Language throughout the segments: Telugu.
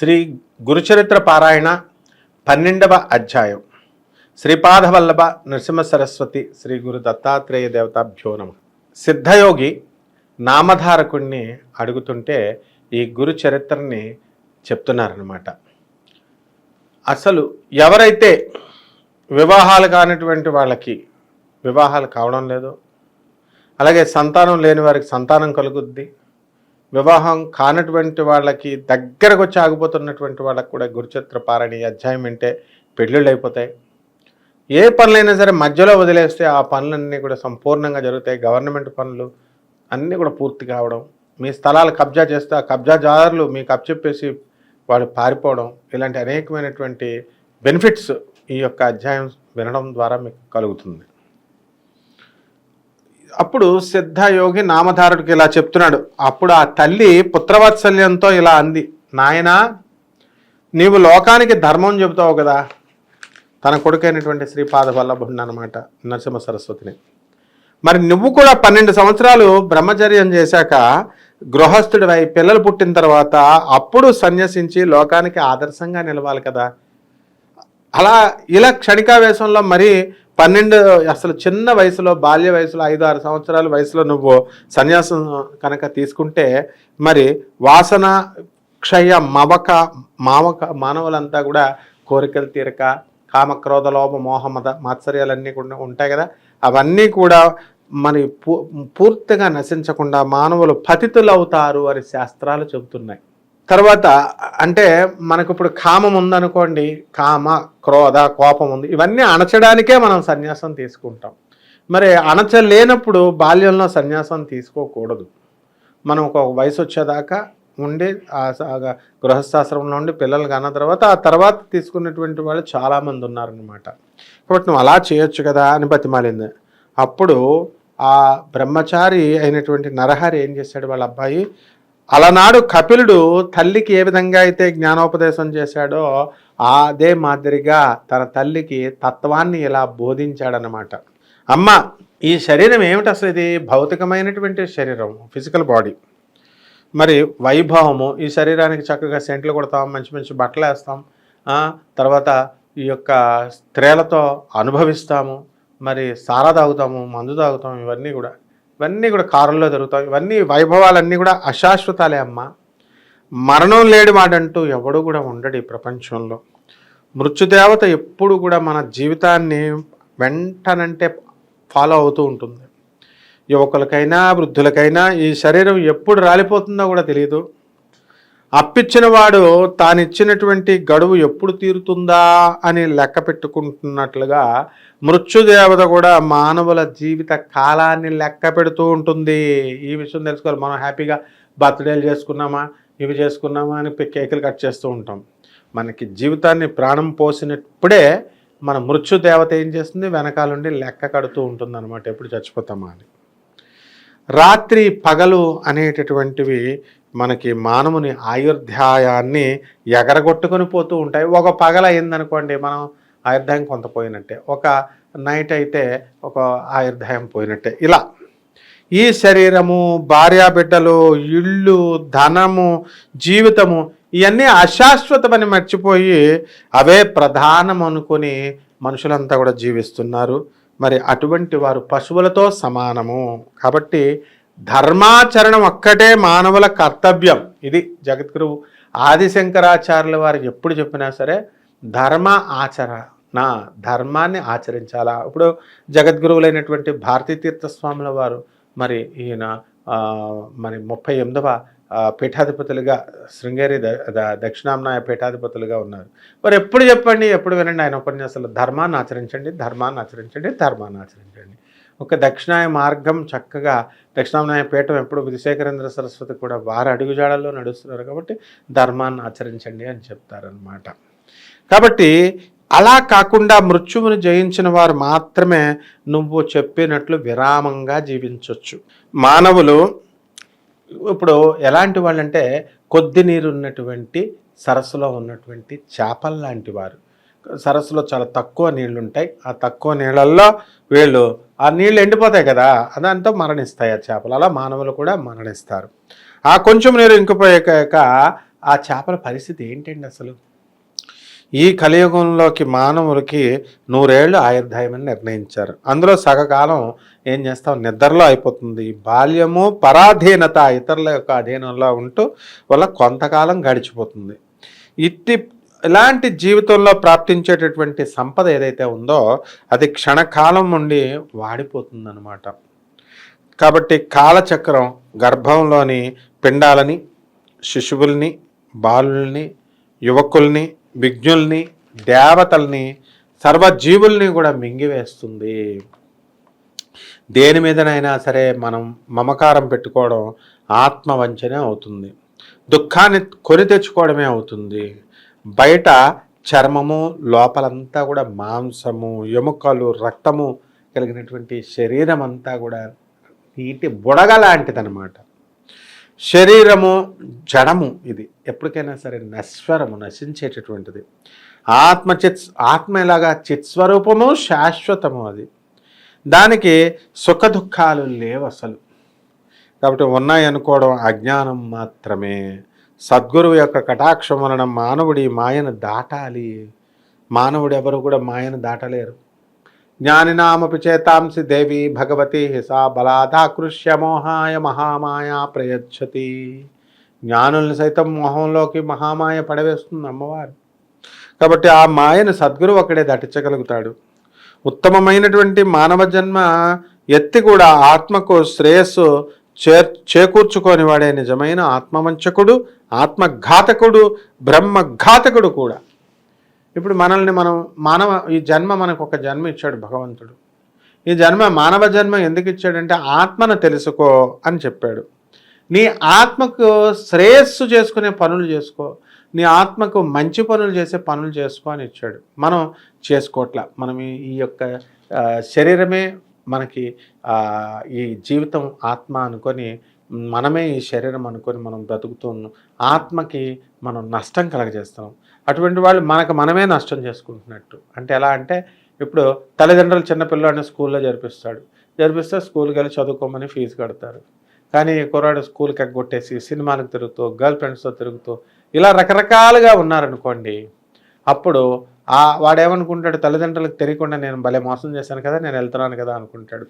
శ్రీ గురుచరిత్ర పారాయణ పన్నెండవ అధ్యాయం. శ్రీపాదవల్లభ నృసింహ సరస్వతి శ్రీ గురు దత్తాత్రేయ దేవతాభ్యో నమ. సిద్ధయోగి నామధారకుణ్ణి అడుగుతుంటే ఈ గురు చరిత్రని చెప్తున్నారనమాట అసలు ఎవరైతే వివాహాలు కానటువంటి వాళ్ళకి వివాహాలు కావడం లేదు అలాగే సంతానం లేని వారికి సంతానం కలుగుద్ది వివాహం కానటువంటి వాళ్ళకి దగ్గరకు వచ్చి ఆగిపోతున్నటువంటి వాళ్ళకి కూడా గురుచరిత్ర పారని అధ్యాయం వింటే పెళ్ళిళ్ళు అయిపోతాయి. ఏ పనులైనా సరే మధ్యలో వదిలేస్తే ఆ పనులన్నీ కూడా సంపూర్ణంగా జరుగుతాయి. గవర్నమెంట్ పనులు అన్నీ కూడా పూర్తి కావడం మీ స్థలాలు కబ్జా చేస్తే ఆ కబ్జాదారులు మీకు అప్పచెప్పేసి వాళ్ళు పారిపోవడం ఇలాంటి అనేకమైనటువంటి బెనిఫిట్స్ ఈ యొక్క అధ్యాయం వినడం ద్వారా మీకు కలుగుతుంది. అప్పుడు సిద్ధయోగి నామధారుడికి ఇలా చెప్తున్నాడు. అప్పుడు ఆ తల్లి పుత్రవాత్సల్యంతో ఇలా అంది నాయనా నీవు లోకానికి ధర్మం చెబుతావు కదా? తన కొడుకైనటువంటి శ్రీపాద వల్లభుడిని అనమాట నరసింహ సరస్వతిని. మరి నువ్వు కూడా పన్నెండు సంవత్సరాలు బ్రహ్మచర్యం చేశాక గృహస్థుడివై పిల్లలు పుట్టిన తర్వాత అప్పుడు సన్యసించి లోకానికి ఆదర్శంగా నిలవాలి కదా? అలా ఇలా క్షణికావేశంలో మరి పన్నెండు అసలు చిన్న వయసులో బాల్య వయసులో ఐదు ఆరు సంవత్సరాల వయసులో నువ్వు సన్యాసం కనుక తీసుకుంటే మరి వాసన క్షయ మవక మావక మానవులంతా కూడా కోరికలు తీరక కామక్రోధ లోప మోహ మత మాత్సర్యాలన్నీ కూడా ఉంటాయి కదా. అవన్నీ కూడా మరి పూ పూర్తిగా నశించకుండా మానవులు పతితులవుతారు అని శాస్త్రాలు చెబుతున్నాయి. తర్వాత అంటే మనకు ఇప్పుడు కామం ఉందనుకోండి కామ క్రోధ కోపం ఉంది ఇవన్నీ అణచడానికే మనం సన్యాసం తీసుకుంటాం. మరి అణచలేనప్పుడు బాల్యంలో సన్యాసం తీసుకోకూడదు. మనం ఒక వయసు వచ్చేదాకా ఉండి ఆ గృహస్థాశ్రమంలో ఉండి పిల్లలు కన్న తర్వాత ఆ తర్వాత తీసుకున్నటువంటి వాళ్ళు చాలామంది ఉన్నారనమాట కాబట్టి నువ్వు అలా చేయొచ్చు కదా అని బతిమాలింది. అప్పుడు ఆ బ్రహ్మచారి అయినటువంటి నరహరి ఏం చేశాడు? వాళ్ళ అబ్బాయి అలనాడు కపిలుడు తల్లికి ఏ విధంగా అయితే జ్ఞానోపదేశం చేశాడో అదే మాదిరిగా తన తల్లికి తత్వాన్ని ఇలా బోధించాడనమాట అమ్మ ఈ శరీరం ఏమిటి అసలు ఇది? భౌతికమైనటువంటి శరీరం ఫిజికల్ బాడీ మరి వైభవము ఈ శరీరానికి చక్కగా సెంట్లు కొడతాం మంచి మంచి బట్టలు వేస్తాం తర్వాత ఈ యొక్క స్త్రీలతో అనుభవిస్తాము మరి సారా తాగుతాము మందు తాగుతాం ఇవన్నీ కూడా. ఇవన్నీ కూడా కారుల్లో జరుగుతాయి. ఇవన్నీ వైభవాలన్నీ కూడా అశాశ్వతాలే అమ్మ. మరణం లేడి మాడంటూ ఎవడు కూడా ఉండడు ఈ ప్రపంచంలో. మృత్యుదేవత ఎప్పుడు కూడా మన జీవితాన్ని వెంటనంటే ఫాలో అవుతూ ఉంటుంది. యువకులకైనా వృద్ధులకైనా ఈ శరీరం ఎప్పుడు రాలిపోతుందో కూడా తెలియదు అప్పిచ్చినవాడు తానిచ్చినటువంటి గడువు ఎప్పుడు తీరుతుందా అని లెక్క పెట్టుకుంటున్నట్లుగా మృత్యుదేవత కూడా మానవుల జీవిత కాలాన్ని లెక్క పెడుతూ ఉంటుంది. ఈ విషయం తెలుసుకోవాలి. మనం హ్యాపీగా బర్త్డేలు చేసుకున్నామా? ఇవి చేసుకున్నామా అని కేకులు కట్ చేస్తూ ఉంటాం. మనకి జీవితాన్ని ప్రాణం పోసినప్పుడే మన మృత్యుదేవత ఏం చేస్తుంది? వెనకాలండి లెక్క కడుతూ ఉంటుంది అనమాట ఎప్పుడు చచ్చిపోతామా అని. రాత్రి పగలు అనేటటువంటివి మనకి మానవుని ఆయుర్ధ్యాయాన్ని ఎగరగొట్టుకొని పోతూ ఉంటాయి. ఒక పగల అయిందనుకోండి మనం ఆయుర్దాయం కొంత పోయినట్టే. ఒక నైట్ అయితే ఒక ఆయుర్ధాయం పోయినట్టే. ఇలా ఈ శరీరము భార్యాబిడ్డలు ఇళ్ళు ధనము జీవితము ఇవన్నీ అశాశ్వతమని మర్చిపోయి అవే ప్రధానం అనుకుని మనుషులంతా కూడా జీవిస్తున్నారు. మరి అటువంటి వారు పశువులతో సమానము. కాబట్టి ధర్మాచరణం ఒక్కటే మానవుల కర్తవ్యం. ఇది జగద్గురు ఆదిశంకరాచార్యుల వారు ఎప్పుడు చెప్పినా సరే ధర్మ ఆచరణ ధర్మాన్ని ఆచరించాలా? ఇప్పుడు జగద్గురువులైనటువంటి భారతీ తీర్థస్వాముల వారు మరి ఈయన మరి ముప్పై ఎనిమిదవ పీఠాధిపతులుగా శృంగేరి ద- దక్షిణాంనాయ పీఠాధిపతులుగా ఉన్నారు. మరి ఎప్పుడు చెప్పండి? ఎప్పుడు వినండి ఆయన ఉపన్యాసాలు. ధర్మాన్ని ఆచరించండి ధర్మాన్ని ఆచరించండి ధర్మాన్ని ఆచరించండి. ఒక దక్షిణాయ మార్గం చక్కగా దక్షిణాంనాయ పీఠం ఎప్పుడు విధుశేఖరేంద్ర సరస్వతి కూడా వారి అడుగుజాడల్లో నడుస్తున్నారు కాబట్టి ధర్మాన్ని ఆచరించండి అని చెప్తారనమాట కాబట్టి అలా కాకుండా మృత్యువును జయించిన వారు మాత్రమే నువ్వు చెప్పినట్లు విరామంగా జీవించవచ్చు మానవులు ఇప్పుడు ఎలాంటి వాళ్ళంటే కొద్ది నీరు ఉన్నటువంటి సరస్సులో ఉన్నటువంటి చేపల్లాంటి వారు. సరస్సులో చాలా తక్కువ నీళ్ళు ఉంటాయి ఆ తక్కువ నీళ్ళల్లో వీళ్ళు ఆ నీళ్ళు ఎండిపోతాయి కదా అదంతా మరణిస్తాయి ఆ చేపలు. అలా మానవులు కూడా మరణిస్తారు. ఆ కొంచెం నీరు ఇంకిపోయాక ఆ చేపల పరిస్థితి ఏంటండి అసలు? ఈ కలియుగంలోకి మానవులకి నూరేళ్ళు ఆయుర్దాయమని నిర్ణయించారు. అందులో సగకాలం ఏం చేస్తాం? నిద్రలో అయిపోతుంది. బాల్యము పరాధీనత ఇతరుల యొక్క అధీనంలో ఉంటూ వల్ల కొంతకాలం గడిచిపోతుంది. ఇట్టి ఇలాంటి జీవితంలో ప్రాప్తించేటటువంటి సంపద ఏదైతే ఉందో అది క్షణకాలం నుండి వాడిపోతుందన్నమాట. కాబట్టి కాలచక్రం గర్భంలోని పిండాలని శిశువుల్ని బాలుల్ని యువకుల్ని విజ్ఞుల్ని దేవతల్ని సర్వజీవుల్ని కూడా మింగివేస్తుంది. దేని మీదనైనా సరే మనం మమకారం పెట్టుకోవడం ఆత్మవంచనే అవుతుంది. దుఃఖాన్ని కొని తెచ్చుకోవడమే అవుతుంది. బయట చర్మము లోపలంతా కూడా మాంసము ఎముకలు రక్తము కలిగినటువంటి శరీరం అంతా కూడా నీటి బుడగ లాంటిదనమాట శరీరము జడము ఇది. ఎప్పటికైనా సరే నశ్వరము నశించేటటువంటిది. ఆత్మ చిత్ ఆత్మ ఇలాగా చిత్స్వరూపము శాశ్వతము అది. దానికి సుఖ దుఃఖాలు లేవు అసలు కాబట్టి ఉన్నాయి అనుకోవడం అజ్ఞానం మాత్రమే. సద్గురువు యొక్క కటాక్షం వలన మానవుడి మాయను దాటాలి. మానవుడు ఎవరు కూడా మాయను దాటలేరు. జ్ఞానినామపి చేతాంసి దేవి భగవతి హిసా బలాదాకృష్య మోహాయ మహామాయ ప్రయచ్చతి. జ్ఞానుల్ని సైతం మోహంలోకి మహామాయ పడవేస్తుంది అమ్మవారు. కాబట్టి ఆ మాయను సద్గురువు అక్కడే దటించగలుగుతాడు. ఉత్తమమైనటువంటి మానవ జన్మ ఎత్తి కూడా ఆత్మకు శ్రేయస్సు చేర్ చేకూర్చుకొని వాడే నిజమైన ఆత్మవంచకుడు ఆత్మఘాతకుడు బ్రహ్మఘాతకుడు కూడా. ఇప్పుడు మనల్ని మనం మానవ ఈ జన్మ మనకు ఒక జన్మ ఇచ్చాడు భగవంతుడు. ఈ జన్మ మానవ జన్మ ఎందుకు ఇచ్చాడంటే ఆత్మను తెలుసుకో అని చెప్పాడు. నీ ఆత్మకు శ్రేయస్సు చేసుకునే పనులు చేసుకో. నీ ఆత్మకు మంచి పనులు చేసే పనులు చేసుకో అని ఇచ్చాడు. మనం చేసుకోవట్ల మనం ఈ- యొక్క శరీరమే మనకి ఈ జీవితం ఆత్మ అనుకొని మనమే ఈ శరీరం అనుకొని మనం బ్రతుకుతున్నాం ఆత్మకి మనం నష్టం కలగజేస్తున్నాం అటువంటి వాళ్ళు మనకు మనమే నష్టం చేసుకుంటున్నట్టు. అంటే ఎలా అంటే ఇప్పుడు తల్లిదండ్రులు చిన్నపిల్లాడిని స్కూల్లో జరిపిస్తాడు. జరిపిస్తే స్కూల్కి వెళ్ళి చదువుకోమని ఫీజు కడతారు. కానీ కుర్రాడు స్కూల్కి ఎగ్గొట్టేసి సినిమాలకు తిరుగుతూ గర్ల్ ఫ్రెండ్స్తో తిరుగుతూ ఇలా రకరకాలుగా ఉన్నారనుకోండి అప్పుడు ఆ వాడేమనుకుంటాడు తల్లిదండ్రులకు తెలియకుండా నేను భలే మోసం చేశాను కదా నేను వెళ్తున్నాను కదా అనుకుంటాడు.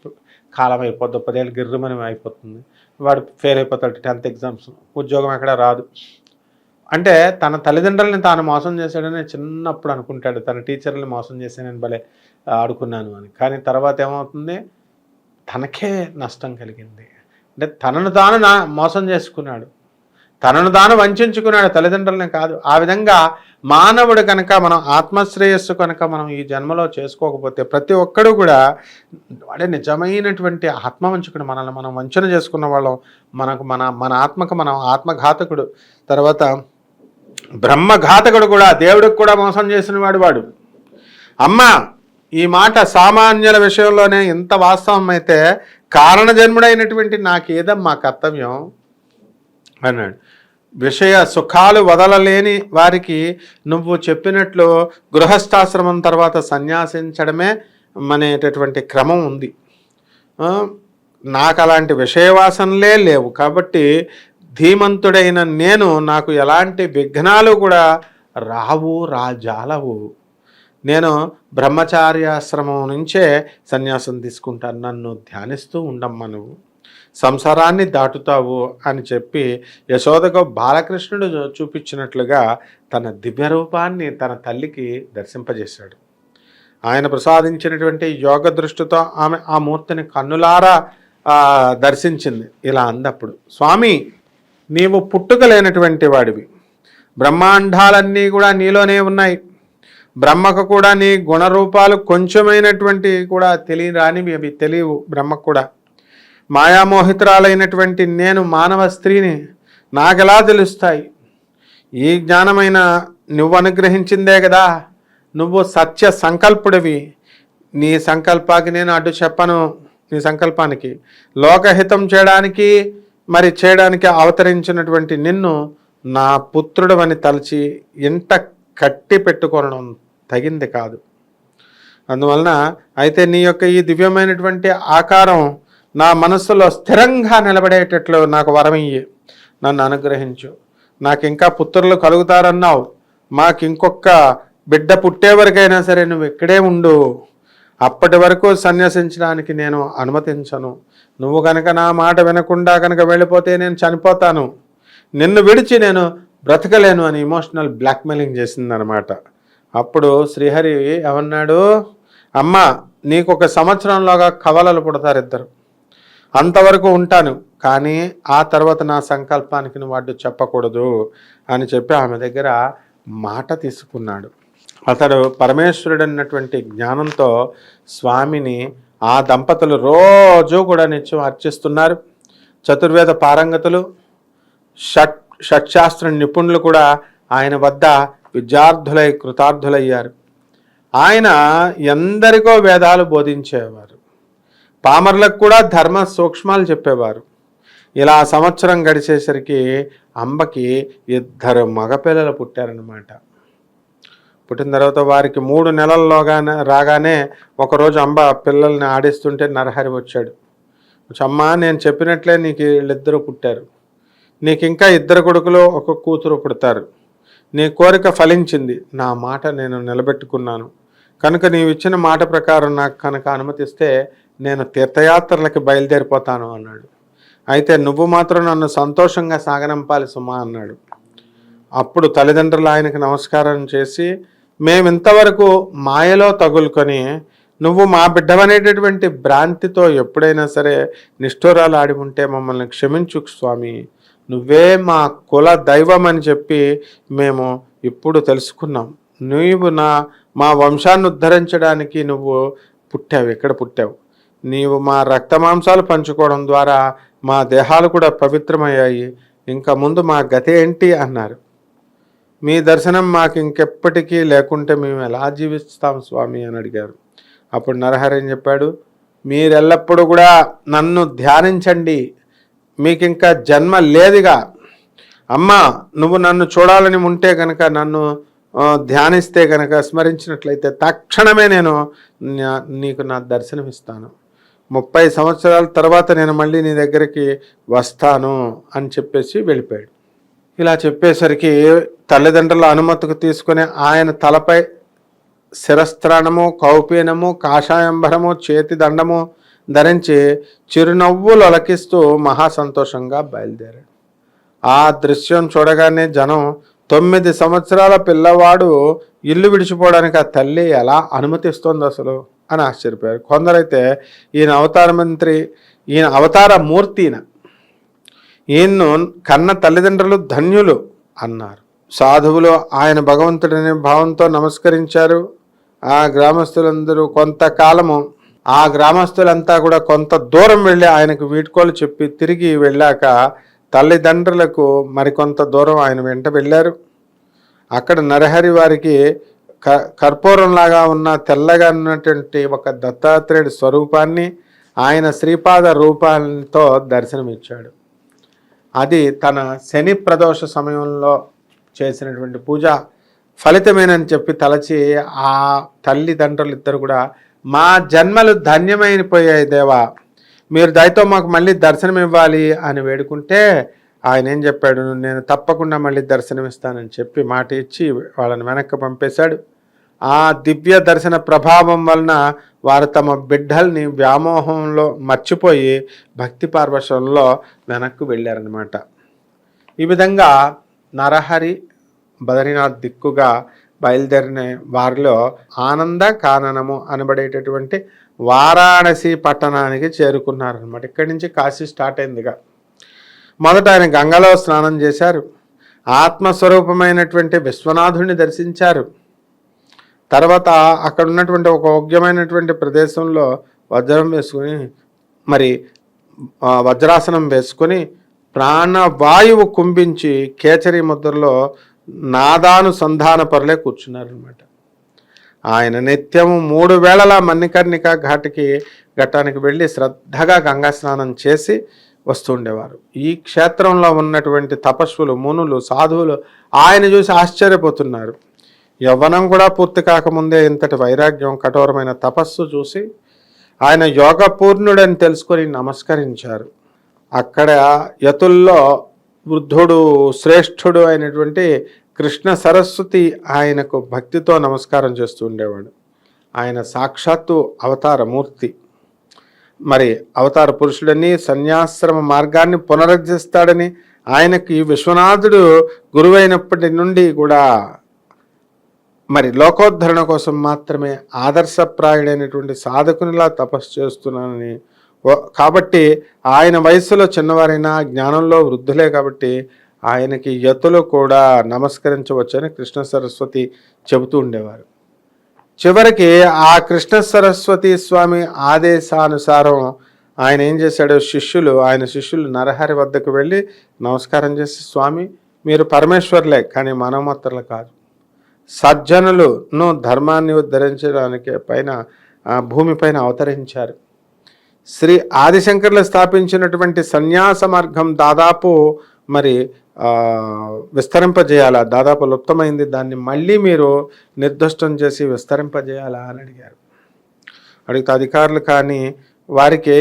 కాలం అయిపోద్ది పదేళ్ళు గిర్రమని అయిపోతుంది. వాడు ఫెయిల్ అయిపోతాడు టెన్త్ ఎగ్జామ్స్ ఉద్యోగం ఎక్కడ రాదు. అంటే తన తల్లిదండ్రులని తాను మోసం చేశాడని చిన్నప్పుడు అనుకుంటాడు. తన టీచర్ని మోసం చేసి నేను భలే ఆడుకున్నాను అని. కానీ తర్వాత ఏమవుతుంది? తనకే నష్టం కలిగింది. అంటే తనను తాను నా మోసం చేసుకున్నాడు. తనను తాను వంచుకున్నాడు తల్లిదండ్రులని కాదు. ఆ విధంగా మానవుడు కనుక మనం ఆత్మశ్రేయస్సు కనుక మనం ఈ జన్మలో చేసుకోకపోతే ప్రతి ఒక్కడు కూడా వాడే నిజమైనటువంటి ఆత్మవంచకుడు మనల్ని మనం వంచన చేసుకున్న వాళ్ళం. మనకు మన మన ఆత్మకు మనం ఆత్మఘాతకుడు. తర్వాత బ్రహ్మఘాతకుడు కూడా దేవుడికి కూడా మోసం చేసిన వాడు వాడు. అమ్మ ఈ మాట సామాన్యుల విషయంలోనే ఇంత వాస్తవం అయితే కారణజన్ముడైనటువంటి నాకేదమ్మా కర్తవ్యం? అన్నాడు. విషయ సుఖాలు వదలలేని వారికి నువ్వు చెప్పినట్లు గృహస్థాశ్రమం తర్వాత సన్యాసించడమే అనేటటువంటి క్రమం ఉంది. నాకు అలాంటి విషయవాసనలే లేవు. కాబట్టి ధీమంతుడైన నేను నాకు ఎలాంటి విఘ్నాలు కూడా రావు రాజాలవు. నేను బ్రహ్మచార్యాశ్రమం నుంచే సన్యాసం తీసుకుంటాను. నన్ను ధ్యానిస్తూ ఉండమ్మా నువ్వు. సంసారాన్ని దాటుతావు అని చెప్పి యశోదకు బాలకృష్ణుడు చూపించినట్లుగా తన దివ్య రూపాన్ని తన తల్లికి దర్శింపజేశాడు. ఆయన ప్రసాదించినటువంటి యోగ దృష్టితో ఆమె ఆ మూర్తిని కన్నులారా దర్శించింది. ఇలా అందప్పుడు స్వామి నీవు పుట్టుక లేనటువంటి వాడివి. బ్రహ్మాండాలన్నీ కూడా నీలోనే ఉన్నాయి. బ్రహ్మకు కూడా నీ గుణరూపాలు కొంచెమైనటువంటి కూడా తెలియరానివి అవి తెలియవు. బ్రహ్మకు కూడా మాయామోహితురాలైనటువంటి నేను మానవ స్త్రీని నాకెలా తెలుస్తాయి? ఈ జ్ఞానమైన నువ్వు అనుగ్రహించిందే కదా. నువ్వు సత్య సంకల్పుడివి. నీ సంకల్పానికి నేను అడ్డు చెప్పను. నీ సంకల్పానికి. లోకహితం చేయడానికి మరి చేయడానికి అవతరించినటువంటి నిన్ను నా పుత్రుడవని తలచి ఇంట కట్టి పెట్టుకోవడం తగింది కాదు. అందువలన అయితే నీ యొక్క ఈ దివ్యమైనటువంటి ఆకారం నా మనస్సులో స్థిరంగా నిలబడేటట్లు నాకు వరమియ్యి. నన్ను అనుగ్రహించు. నాకు ఇంకా పుత్రులు కలుగుతారన్నావు. మాకు ఇంకొక బిడ్డ పుట్టే వరకైనా సరే నువ్వు ఇక్కడే ఉండు. అప్పటి వరకు సన్యసించడానికి నేను అనుమతించను. నువ్వు కనుక నా మాట వినకుండా కనుక వెళ్ళిపోతే నేను చనిపోతాను. నిన్ను విడిచి నేను బ్రతకలేను అని ఇమోషనల్ బ్లాక్మెయిలింగ్ చేసిందనమాట అప్పుడు శ్రీహరి ఏమన్నాడు? అమ్మ నీకు ఒక సంవత్సరంలోగా కవలలు పుడతారు ఇద్దరు అంతవరకు ఉంటాను కానీ ఆ తర్వాత నా సంకల్పానికి నువ్వు అడ్డు చెప్పకూడదు అని చెప్పి ఆమె దగ్గర మాట తీసుకున్నాడు. అతడు పరమేశ్వరుడు అన్నటువంటి జ్ఞానంతో స్వామిని ఆ దంపతులు రోజు కూడా నిత్యం అర్చిస్తున్నారు. చతుర్వేద పారంగతులు షట్ షట్శాస్త్ర నిపుణులు కూడా ఆయన వద్ద విద్యార్థులై కృతార్థులయ్యారు. ఆయన ఎందరికో వేదాలు బోధించేవారు. పామర్లకు కూడా ధర్మ సూక్ష్మాలు చెప్పేవారు. ఇలా సంవత్సరం గడిచేసరికి అంబకి ఇద్దరు మగపిల్లలు పుట్టారనమాట పుట్టిన తర్వాత వారికి మూడు నెలల్లోగానే రాగానే ఒకరోజు అంబ పిల్లల్ని ఆడిస్తుంటే నరహరి వచ్చాడు. వచ్చి, అమ్మా నేను చెప్పినట్లే నీకు వీళ్ళిద్దరూ పుట్టారు. నీకు ఇంకా ఇద్దరు కొడుకులు ఒక కూతురు పుడతారు. నీ కోరిక ఫలించింది. నా మాట నేను నిలబెట్టుకున్నాను. కనుక నీవు ఇచ్చిన మాట ప్రకారం నాకు కనుక అనుమతిస్తే నేను తీర్థయాత్రలకి బయలుదేరిపోతాను అన్నాడు. అయితే నువ్వు మాత్రం నన్ను సంతోషంగా సాగనంపాలి సుమా అన్నాడు. అప్పుడు తల్లిదండ్రులు ఆయనకు నమస్కారం చేసి మేము ఇంతవరకు మాయలో తగులుకొని నువ్వు మా బిడ్డవనేటటువంటి భ్రాంతితో ఎప్పుడైనా సరే నిష్ఠూరాలు ఆడి ఉంటే మమ్మల్ని క్షమించు స్వామి. నువ్వే మా కుల దైవం అని చెప్పి మేము ఇప్పుడు తెలుసుకున్నాం. నీవు నా మా వంశాన్ని ఉద్ధరించడానికి నువ్వు పుట్టావు ఎక్కడ పుట్టావు? నీవు మా రక్తమాంసాలు పంచుకోవడం ద్వారా మా దేహాలు కూడా పవిత్రమయ్యాయి. ఇంకా ముందు మా గతి ఏంటి? అన్నారు. మీ దర్శనం మాకు ఇంకెప్పటికీ లేకుంటే మేము ఎలా జీవిస్తాం స్వామి? అని అడిగారు. అప్పుడు నరహరి అని చెప్పాడు? మీరెల్లప్పుడూ కూడా నన్ను ధ్యానించండి. మీకు ఇంకా జన్మ లేదుగా. అమ్మా నువ్వు నన్ను చూడాలని ఉంటే కనుక నన్ను ధ్యానిస్తే కనుక స్మరించినట్లయితే తక్షణమే నేను నా- నీకు నా దర్శనం ఇస్తాను ముప్పై సంవత్సరాల తర్వాత నేను మళ్ళీ నీ దగ్గరికి వస్తాను అని చెప్పేసి వెళ్ళిపోయాడు. ఇలా చెప్పేసరికి తల్లిదండ్రుల అనుమతికి తీసుకుని ఆయన తలపై శిరస్త్రాణము కౌపీనము కాషాయంబరము చేతి దండము ధరించి చిరునవ్వులు అలకిస్తూ మహా సంతోషంగా బయలుదేరాడు. ఆ దృశ్యం చూడగానే జనం తొమ్మిది సంవత్సరాల పిల్లవాడు ఇల్లు విడిచిపోవడానికి ఆ తల్లి ఎలా అనుమతిస్తుంది అసలు? అని ఆశ్చర్యపోయారు. కొందరైతే ఈయన అవతార మంత్రి ఈయన అవతార మూర్తిన ఈయన్ను కన్న తల్లిదండ్రులు ధన్యులు అన్నారు. సాధువులు ఆయన భగవంతుడనే భావంతో నమస్కరించారు. ఆ గ్రామస్తులందరూ కొంతకాలము ఆ గ్రామస్తులంతా కూడా కొంత దూరం వెళ్ళి ఆయనకు వీడ్కోలు చెప్పి తిరిగి వెళ్ళాక తల్లిదండ్రులకు మరికొంత దూరం ఆయన వెంట వెళ్ళారు. అక్కడ నరహరి వారికి కర్పూరంలాగా ఉన్న తెల్లగా ఉన్నటువంటి ఒక దత్తాత్రేయుడి స్వరూపాన్ని ఆయన శ్రీపాద రూపాలతో దర్శనమిచ్చాడు. అది తన శని ప్రదోష సమయంలో చేసినటువంటి పూజ. ఫలితమేనని చెప్పి తలచి ఆ తల్లిదండ్రులు ఇద్దరు కూడా మా జన్మలు ధన్యమైపోయాయి దేవా మీరు దయతో మాకు మళ్ళీ దర్శనం ఇవ్వాలి అని వేడుకుంటే ఆయన ఏం చెప్పాడు? నేను తప్పకుండా మళ్ళీ దర్శనం ఇస్తానని చెప్పి మాట ఇచ్చి వాళ్ళని వెనక్కి పంపేశాడు. ఆ దివ్య దర్శన ప్రభావం వలన వారు తమ బిడ్డల్ని వ్యామోహంలో మర్చిపోయి భక్తి పార్వశంలో వెనక్కు వెళ్ళారనమాట ఈ విధంగా నరహరి బద్రీనాథ్ దిక్కుగా బయలుదేరిన వారిలో ఆనంద కాననము అనబడేటటువంటి వారాణసి పట్టణానికి చేరుకున్నారనమాట ఇక్కడి నుంచి కాశీ స్టార్ట్ అయిందిగా. మొదట ఆయన గంగలో స్నానం చేశారు. ఆత్మస్వరూపమైనటువంటి విశ్వనాథుడిని దర్శించారు. తర్వాత అక్కడ ఉన్నటువంటి ఒక యోగ్యమైనటువంటి ప్రదేశంలో వజ్రం వేసుకుని మరి వజ్రాసనం వేసుకొని ప్రాణవాయువు కుంభించి కేచరి ముద్రలో నాదానుసంధాన పరులే కూర్చున్నారనమాట ఆయన నిత్యము మూడు వేళల మన్నికర్ణిక ఘాటికి ఘట్టానికి వెళ్ళి శ్రద్ధగా గంగా స్నానం చేసి వస్తుండేవారు. ఈ క్షేత్రంలో ఉన్నటువంటి తపస్సులు మునులు సాధువులు ఆయన చూసి ఆశ్చర్యపోతున్నారు. యవ్వనం కూడా పూర్తి కాకముందే ఇంతటి వైరాగ్యం కఠోరమైన తపస్సు చూసి ఆయన యోగపూర్ణుడని తెలుసుకొని నమస్కరించారు. అక్కడ యతుల్లో వృద్ధుడు శ్రేష్ఠుడు అయినటువంటి కృష్ణ సరస్వతి ఆయనకు భక్తితో నమస్కారం చేస్తూ ఉండేవాడు. ఆయన సాక్షాత్తు అవతార మూర్తి మరి అవతార పురుషుడని సన్యాశ్రమ మార్గాన్ని పునరుద్ధరిస్తాడని ఆయనకి విశ్వనాథుడు గురువైనప్పటి నుండి కూడా మరి లోకోద్ధరణ కోసం మాత్రమే ఆదర్శప్రాయుడైనటువంటి సాధకునిలా తపస్సు చేస్తున్నానని ఓ- కాబట్టి ఆయన వయసులో చిన్నవారైనా జ్ఞానంలో వృద్ధులే కాబట్టి ఆయనకి యతులు కూడా నమస్కరించవచ్చని కృష్ణ సరస్వతి చెబుతూ ఉండేవారు. చివరికి ఆ కృష్ణ సరస్వతి స్వామి ఆదేశానుసారం ఆయన ఏం చేశాడు? శిష్యులు ఆయన శిష్యులు నరహరి వద్దకు వెళ్ళి నమస్కారం చేసి స్వామి మీరు పరమేశ్వర్లే కానీ మానవమాత్రలు కాదు. సజ్జనులను ధర్మాన్ని ఉద్ధరించడానికి పైన భూమిపైన అవతరించారు. శ్రీ ఆదిశంకర్లు స్థాపించినటువంటి సన్యాస మార్గం దాదాపు మరి విస్తరింపజేయాలా? దాదాపు లుప్తమైంది. దాన్ని మళ్ళీ మీరు నిర్దిష్టం చేసి విస్తరింపజేయాలా అని అడిగారు. అడిగితే అధికారులు కానీ వారికి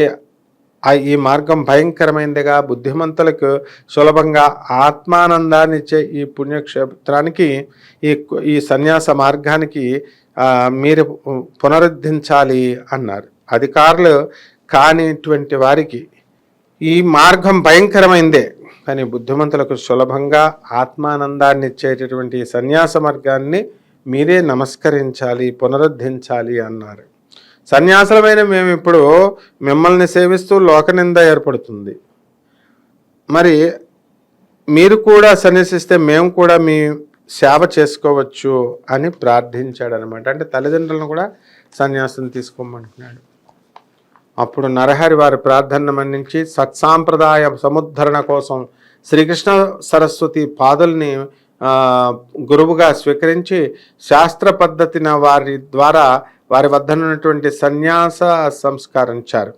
ఈ మార్గం భయంకరమైనదిగా బుద్ధిమంతులకు సులభంగా ఆత్మానందాన్ని ఇచ్చే ఈ పుణ్యక్షేత్రానికి ఈ ఈ సన్యాస మార్గానికి మీరు పునరుద్ధరించాలి అన్నారు. అధికారులు కానిటువంటి వారికి ఈ మార్గం భయంకరమైందే. కానీ బుద్ధిమంతులకు సులభంగా ఆత్మానందాన్ని ఇచ్చేటటువంటి సన్యాస మార్గాన్ని మీరే నమస్కరించాలి పునరుద్ధరించాలి అన్నారు. సన్యాసులమైన మేము ఇప్పుడు మిమ్మల్ని సేవిస్తూ లోకనింద ఏర్పడుతుంది. మరి మీరు కూడా సన్యసిస్తే మేము కూడా మీ సేవ చేసుకోవచ్చు అని ప్రార్థించాడు అనమాట అంటే తల్లిదండ్రులను కూడా సన్యాసం తీసుకోమంటున్నాడు. అప్పుడు నరహరి వారి ప్రార్థన మన్నించి సత్సాంప్రదాయ సముద్ధరణ కోసం శ్రీకృష్ణ సరస్వతి పాదుల్ని గురువుగా స్వీకరించి శాస్త్ర పద్ధతిన వారి ద్వారా వారి వద్ద ఉన్నటువంటి సన్యాస సంస్కరించారు.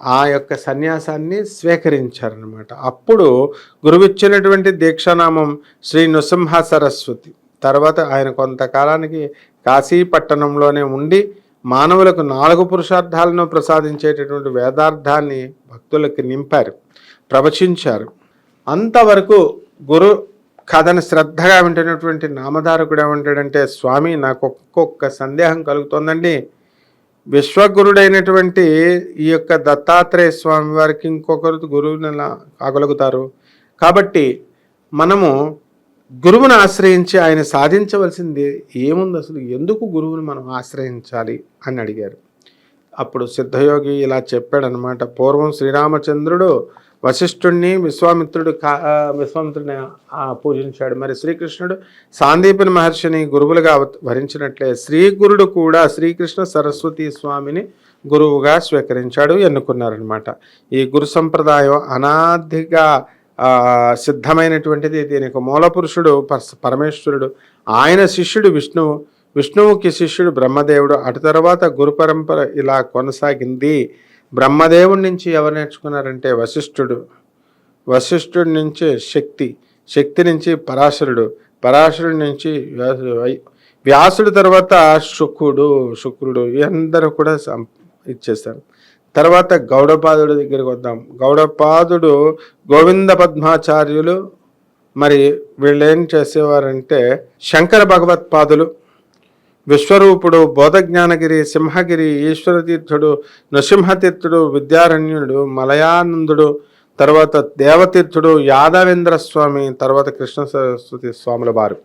ఆ యొక్క సన్యాసాన్ని స్వీకరించారనమాట అప్పుడు గురువిచ్చినటువంటి దీక్షానామం శ్రీ నృసింహ సరస్వతి. తర్వాత ఆయన కొంతకాలానికి కాశీపట్టణంలోనే ఉండి మానవులకు నాలుగు పురుషార్థాలను ప్రసాదించేటటువంటి వేదార్థాన్ని భక్తులకు నింపారు ప్రవచించారు. అంతవరకు గురు కథను శ్రద్ధగా వింటున్నటువంటి నామధారకుడు ఏమంటాడంటే స్వామి నాకు ఒక్కొక్క సందేహం కలుగుతోందండి. విశ్వగురుడైనటువంటి ఈ యొక్క దత్తాత్రేయ స్వామి వారికి ఇంకొకరు గురువుని ఎలా కాగలుగుతారు? కాబట్టి మనము గురువుని ఆశ్రయించి ఆయన సాధించవలసింది ఏముంది అసలు? ఎందుకు గురువుని మనం ఆశ్రయించాలి? అని అడిగారు. అప్పుడు సిద్ధయోగి ఇలా చెప్పాడనమాట పూర్వం శ్రీరామచంద్రుడు వశిష్ఠుణ్ణి విశ్వామిత్రుడు కా విశ్వామిత్రుడిని పూజించాడు. మరి శ్రీకృష్ణుడు సాందీపని మహర్షిని గురువులుగా వరించినట్లే శ్రీ గురుడు కూడా శ్రీకృష్ణ సరస్వతి స్వామిని గురువుగా స్వీకరించాడు ఎన్నుకున్నారనమాట ఈ గురు సంప్రదాయం అనాదిగా సిద్ధమైనటువంటిది. దీనికి మూల పురుషుడు పరమేశ్వరుడు ఆయన శిష్యుడు విష్ణువు విష్ణువుకి శిష్యుడు బ్రహ్మదేవుడు. అటు తర్వాత గురు పరంపర ఇలా కొనసాగింది. బ్రహ్మదేవుడి నుంచి ఎవరు నేర్చుకున్నారంటే వశిష్ఠుడు. వశిష్ఠుడి నుంచి శక్తి శక్తి నుంచి పరాశరుడు పరాశరుడి నుంచి వ్యాసుడు. వై- వ్యాసుడు తర్వాత శుకుడు శుక్రుడు అందరూ కూడా సం- ఇచ్చేస్తారు. తర్వాత గౌడపాదుడి దగ్గరికి వద్దాం. గౌడపాదుడు గోవింద పద్మాచార్యులు. మరి వీళ్ళు ఏం చేసేవారంటే శంకర భగవత్పాదులు. విశ్వరూపుడు బోధజ్ఞానగిరి సింహగిరి ఈశ్వరతీర్థుడు నృసింహతీర్థుడు విద్యారణ్యుడు మలయానందుడు తర్వాత దేవతీర్థుడు యాదవేంద్ర స్వామి తర్వాత కృష్ణ సరస్వతి స్వాముల వారు.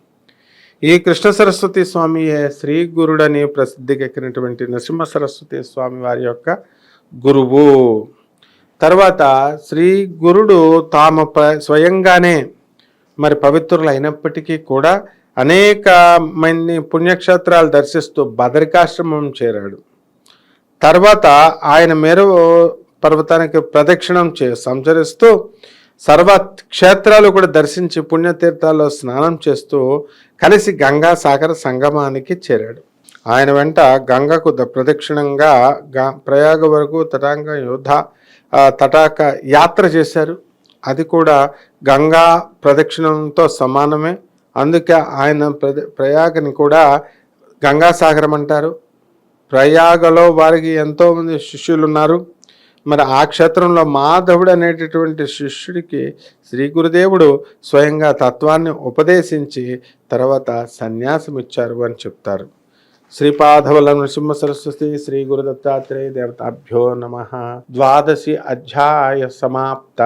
ఈ కృష్ణ సరస్వతి స్వామి శ్రీ గురుడని ప్రసిద్ధికెక్కినటువంటి నరసింహ సరస్వతి స్వామి వారి యొక్క గురువు. తర్వాత శ్రీ గురుడు తాము స్వయంగానే మరి పవిత్రులు అయినప్పటికీ కూడా అనేక మంది పుణ్యక్షేత్రాలు దర్శిస్తూ బదరికాశ్రమం చేరాడు. తర్వాత ఆయన మేరు పర్వతానికి ప్రదక్షిణం చే సంచరిస్తూ సర్వ క్షేత్రాలు కూడా దర్శించి పుణ్యతీర్థాల్లో స్నానం చేస్తూ కలిసి గంగా సాగర సంగమానికి చేరాడు. ఆయన వెంట గంగకు ద- ప్రదక్షిణంగా ప్రయాగ వరకు తటాంగ యోధ తటాక యాత్ర చేశారు. అది కూడా గంగా ప్రదక్షిణంతో సమానమే. అందుకే ఆయన ప్రయాగని కూడా గంగాసాగరం అంటారు. ప్రయాగలో వారికి ఎంతోమంది శిష్యులు ఉన్నారు మరి ఆ క్షేత్రంలో మాధవుడు అనేటటువంటి శిష్యుడికి శ్రీ గురుదేవుడు స్వయంగా తత్వాన్ని ఉపదేశించి తర్వాత సన్యాసం ఇచ్చారు అని చెప్తారు. శ్రీపాదవల నృసింహ సరస్వతి శ్రీ గురుదత్తాత్రేయ దేవతాభ్యో నమ. ద్వాదశి అధ్యాయ సమాప్త.